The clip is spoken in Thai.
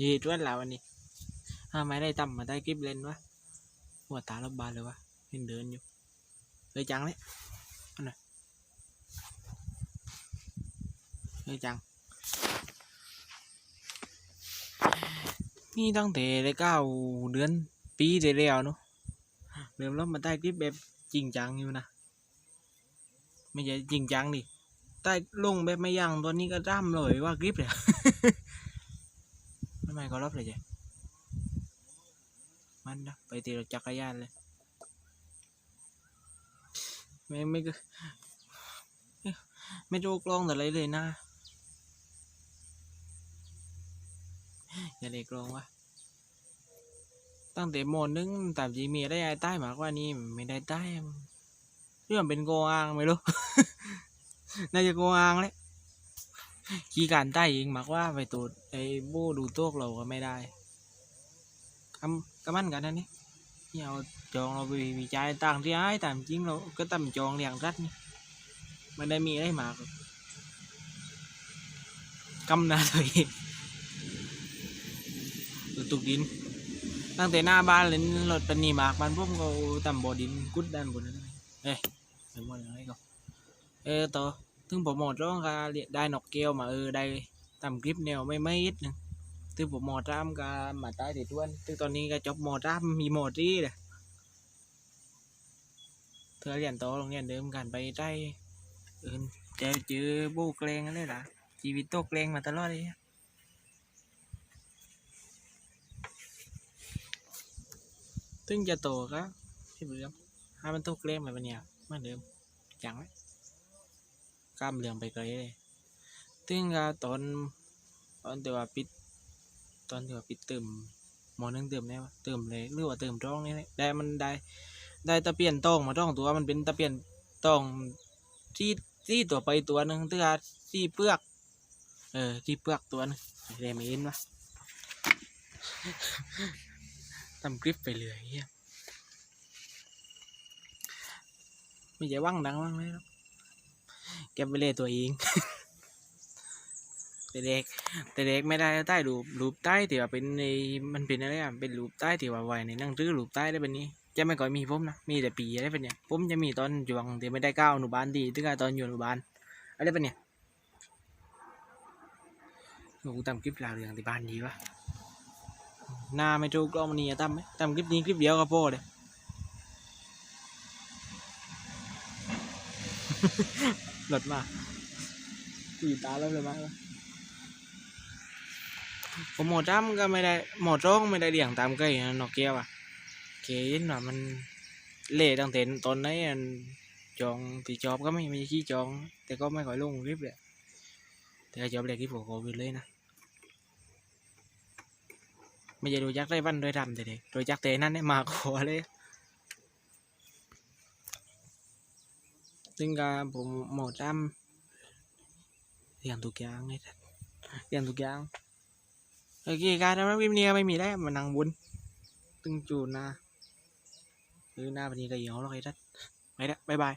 ยีดวันแล้ววันนี้ทำไมได้ตั้มาได้กิฟเลนวะหัวตาลบบานเลยวะเห็นเดินอยู่เลยจังเลยอันไหนเลยจังนี่ตั้งแต่ได้เก้าเดือนปีที่แล้วเนาะเริ่มแล้วมาได้คลิปแบบจริงจังอยู่นะไม่ใช่จริงจังดิใต้ลงแบบไม่ยั้งตอนนี้ก็ร่ำเลยว่าคลิปเลย ทำไมก็รับเลยจ้ะมันนะไปตีรถจักรยานเลยไม่ไม่ก็ไม่โจกล้องแต่อะไรเลยนะอย่าเด็กล้องวะตั้งแต่โมนนึงตามจีมีได้ไอ้ใต้มากกว่านี้ไม่ได้ใต้เรื่องเป็นโกอางไม่รู้ น่าจะโกอางเลย ขี่การใต้เองมากว่าไปตูดไอ้บูดูโต๊กเราก็ไม่ได้กำกำมันกันนะนี่นี่เอาจองเราไปวิจัยต่างที่ไอ้ตามจริงเราก็ตั้มจองเรียงรัดนี่มันได้มีอะไรมากกำนาตัวเองตุกดิน ตั้งแต่หน้าบ้านเลยรถเป็นนีมากบ้านผมก็ต่ำบ่อดินกุดด้านบนนั้นเลยเอ้ยไปหมดอะไรก็เออต่อ ถึงผมหมดร้องก็เรียได้นกเกลียวมาเออได้ต่ำคลิปแนวไม่ไม่ิดหนึงถึงผมหมดรามก็มาใต้ติดด้วนถึงตอนนี้ก็จบหมดรามมีหมดที่เลยเธอเรียนต่อโรงเรียนเดิมกันไปได้เออเจอเจอโบกแกลงอะไรล่ะชีวิตโตกแกลงมาตลอดเลยถึงจะโตก็ที่เบื่อให้มันตกเล่มแบบเนี้ยเหมือนเดิมจังไหม กล้ามเหลืองไปไกลเลยถึงก็ตอนตอนที่ว่าปิด ตอนที่ว่าปิดเติมหมอนึงเติมได้ปะเติมเลยหรือว่าเติมร้องนี่แหละได้มันได้ได้ตะเปียนตองมาต้องตัวมันเป็นตะเปียนตองที่ที่ตัวไปตัวหนึ่งที่ว่าที่เปลือก เออที่เปลือกตัวนึงได้ไม่เห็นวะทำคลิปไปเลยเฮียไม่ใช่ว่างดังว่างเลยหรอ กเก็บไปเลยตัวเองแต่เด็กแต่เด็กไม่ได้ใต้รูปรูปใต้ที่ว่าเป็นในมันเป็นอะไรอะเป็นรูปใต้ที่ว่าไว้ในหนั่งสือรูปใต้ได้แบบนี้จะไม่ก่อยมีผมนะมีแต่ปีอะไรแบบเนี้ยผมจะมีตอนอยู่วังที่ไม่ได้ก้าวอนุบาลดีถึงกับตอนอยู่อนุบาลอะไรแบบเนี้ยโอ้กูทำคลิปลาวเรื่องที่บ้านดีวะหน้าไม่ถูกกล้องมันนี่ตั้มไหมตั้มคลิปนี้คลิปเดียวก็พอเลย หลดมาตีตาแล้วเลยมาผมหมดจ้ำก็ไม่ได้หมดร้องไม่ได้เลี้ยงตามเคยนะนอกเกียวอะเกยินว่ามันเละตั้งแต่ตอนไหนอันจองตีจอบก็ไม่ไม่ขี้จอง แต่ก็ไม่ค่อยลงคลิปเลยแต่จอบเลยคลิปของโควิดเลยนะไม่ใช่รู้จักษ์ได้วันโดยทำแต่เด็กรู้จักษ์แต่นั่นเนี่ยมาขอเลย ซึ่งการผมหมดจำเรียนทุกอย่างเลยเรียนทุกอย่างโอเคการทำรับวิมเนียไม่มีแล้วมันั่งบุญตึงจูนนะหรือหน้าปนี้ก็เหี่ยวแล้วไอ้ท่านไปแล้บ๊ายบาย